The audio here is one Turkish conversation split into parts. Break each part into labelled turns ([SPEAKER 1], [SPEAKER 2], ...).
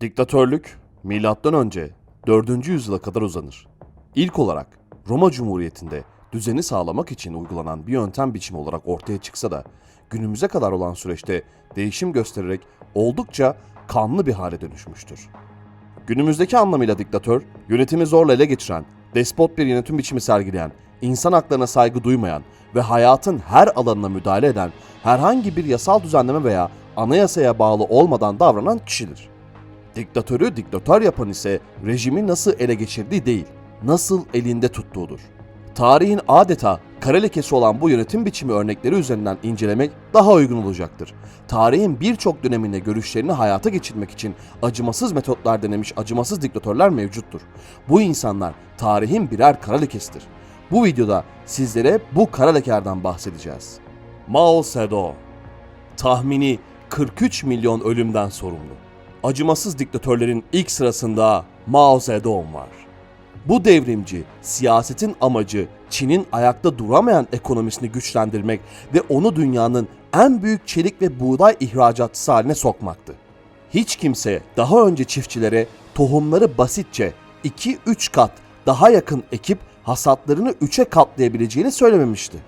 [SPEAKER 1] Diktatörlük milattan önce 4. yüzyıla kadar uzanır. İlk olarak Roma Cumhuriyeti'nde düzeni sağlamak için uygulanan bir yöntem biçimi olarak ortaya çıksa da günümüze kadar olan süreçte değişim göstererek oldukça kanlı bir hale dönüşmüştür. Günümüzdeki anlamıyla diktatör, yönetimi zorla ele geçiren, despot bir yönetim biçimi sergileyen, insan haklarına saygı duymayan ve hayatın her alanına müdahale eden, herhangi bir yasal düzenleme veya anayasaya bağlı olmadan davranan kişidir. Diktatörü diktatör yapan ise rejimi nasıl ele geçirdiği değil, nasıl elinde tuttuğudur. Tarihin adeta kara lekesi olan bu yönetim biçimi örnekleri üzerinden incelemek daha uygun olacaktır. Tarihin birçok döneminde görüşlerini hayata geçirmek için acımasız metotlar denemiş acımasız diktatörler mevcuttur. Bu insanlar tarihin birer kara lekesidir. Bu videoda sizlere bu kara lekelerden bahsedeceğiz. Mao Zedong tahmini 43 milyon ölümden sorumlu. Acımasız diktatörlerin ilk sırasında Mao Zedong var. Bu devrimci siyasetin amacı Çin'in ayakta duramayan ekonomisini güçlendirmek ve onu dünyanın en büyük çelik ve buğday ihracatçısı haline sokmaktı. Hiç kimse daha önce çiftçilere tohumları basitçe 2-3 kat daha yakın ekip hasatlarını 3'e katlayabileceğini söylememişti.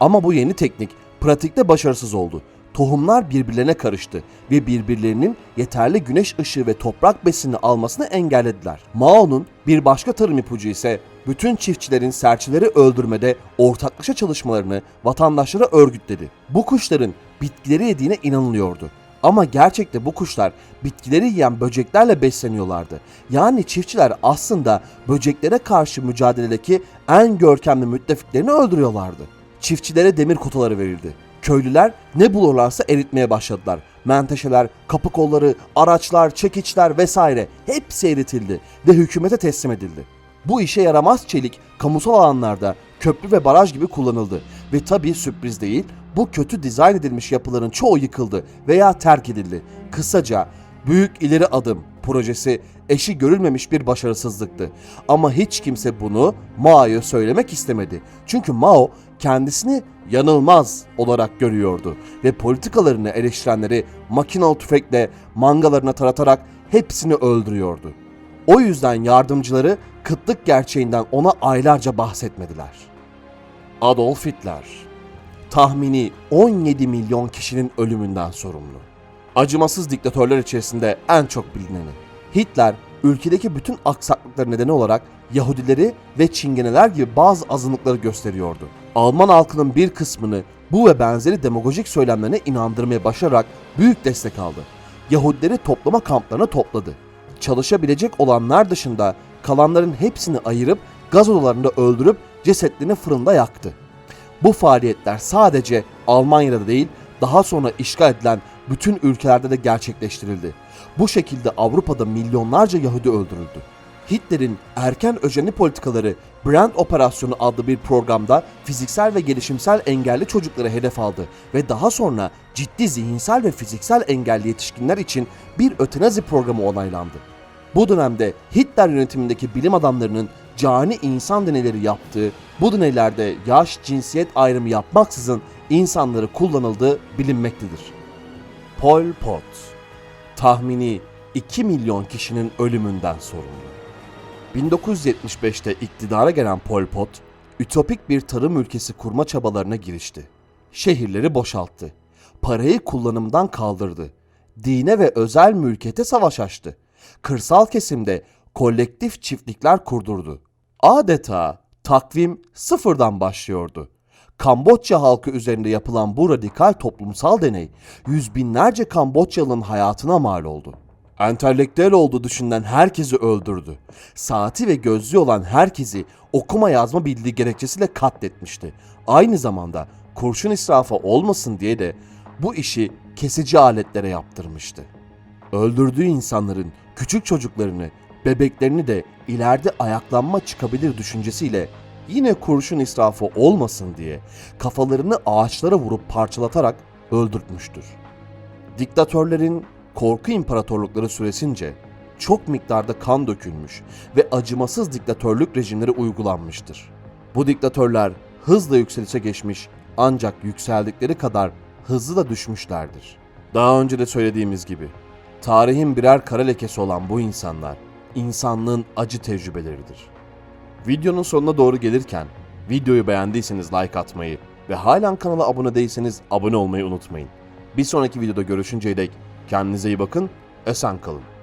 [SPEAKER 1] Ama bu yeni teknik pratikte başarısız oldu. Tohumlar birbirlerine karıştı ve birbirlerinin yeterli güneş ışığı ve toprak besini almasını engellediler. Mao'nun bir başka tarım ipucu ise bütün çiftçilerin serçeleri öldürmede ortaklaşa çalışmalarını vatandaşlara örgütledi. Bu kuşların bitkileri yediğine inanılıyordu. Ama gerçekte bu kuşlar bitkileri yiyen böceklerle besleniyorlardı. Yani çiftçiler aslında böceklere karşı mücadeledeki en görkemli müttefiklerini öldürüyorlardı. Çiftçilere demir kotaları verildi. Köylüler ne bulurlarsa eritmeye başladılar. Menteşeler, kapı kolları, araçlar, çekiçler vesaire hepsi eritildi ve hükümete teslim edildi. Bu işe yaramaz çelik kamusal alanlarda köprü ve baraj gibi kullanıldı. Ve tabii sürpriz değil, bu kötü dizayn edilmiş yapıların çoğu yıkıldı veya terk edildi. Kısaca Büyük İleri Adım projesi eşi görülmemiş bir başarısızlıktı. Ama hiç kimse bunu Mao'ya söylemek istemedi. Çünkü Mao kendisini yanılmaz olarak görüyordu ve politikalarını eleştirenleri makinalı tüfekle mangalarına taratarak hepsini öldürüyordu. O yüzden yardımcıları kıtlık gerçeğinden ona aylarca bahsetmediler. Adolf Hitler tahmini 17 milyon kişinin ölümünden sorumlu. Acımasız diktatörler içerisinde en çok bilineni. Hitler ülkedeki bütün aksaklıkları nedeni olarak Yahudileri ve Çingeneler gibi bazı azınlıkları gösteriyordu. Alman halkının bir kısmını bu ve benzeri demagojik söylemlerine inandırmaya başararak büyük destek aldı. Yahudileri toplama kamplarına topladı. Çalışabilecek olanlar dışında kalanların hepsini ayırıp gaz odalarında öldürüp cesetlerini fırında yaktı. Bu faaliyetler sadece Almanya'da değil, daha sonra işgal edilen bütün ülkelerde de gerçekleştirildi. Bu şekilde Avrupa'da milyonlarca Yahudi öldürüldü. Hitler'in erken öjeni politikaları Brand Operasyonu adlı bir programda fiziksel ve gelişimsel engelli çocukları hedef aldı ve daha sonra ciddi zihinsel ve fiziksel engelli yetişkinler için bir ötenazi programı onaylandı. Bu dönemde Hitler yönetimindeki bilim adamlarının cani insan deneyleri yaptığı, bu deneylerde yaş, cinsiyet ayrımı yapmaksızın insanları kullanıldığı bilinmektedir. Pol Pot tahmini 2 milyon kişinin ölümünden sorumlu. 1975'te iktidara gelen Pol Pot, ütopik bir tarım ülkesi kurma çabalarına girişti. Şehirleri boşalttı. Parayı kullanımdan kaldırdı. Dine ve özel mülkiyete savaş açtı. Kırsal kesimde kolektif çiftlikler kurdurdu. Adeta takvim sıfırdan başlıyordu. Kamboçya halkı üzerinde yapılan bu radikal toplumsal deney yüz binlerce Kamboçyalı'nın hayatına mal oldu. Entelektüel olduğu düşünülen herkesi öldürdü. Saati ve gözlüğü olan herkesi okuma yazma bildiği gerekçesiyle katletmişti. Aynı zamanda kurşun israfı olmasın diye de bu işi kesici aletlere yaptırmıştı. Öldürdüğü insanların küçük çocuklarını, bebeklerini de ileride ayaklanma çıkabilir düşüncesiyle yine kurşun israfı olmasın diye kafalarını ağaçlara vurup parçalatarak öldürtmüştür. Diktatörlerin korku imparatorlukları süresince çok miktarda kan dökülmüş ve acımasız diktatörlük rejimleri uygulanmıştır. Bu diktatörler hızla yükselişe geçmiş ancak yükseldikleri kadar hızlı da düşmüşlerdir. Daha önce de söylediğimiz gibi Tarihin birer kara lekesi olan bu insanlar, insanlığın acı tecrübeleridir. Videonun sonuna doğru gelirken, videoyu beğendiyseniz like atmayı ve halen kanala abone değilseniz abone olmayı unutmayın. Bir sonraki videoda görüşünceye dek kendinize iyi bakın, esen kalın.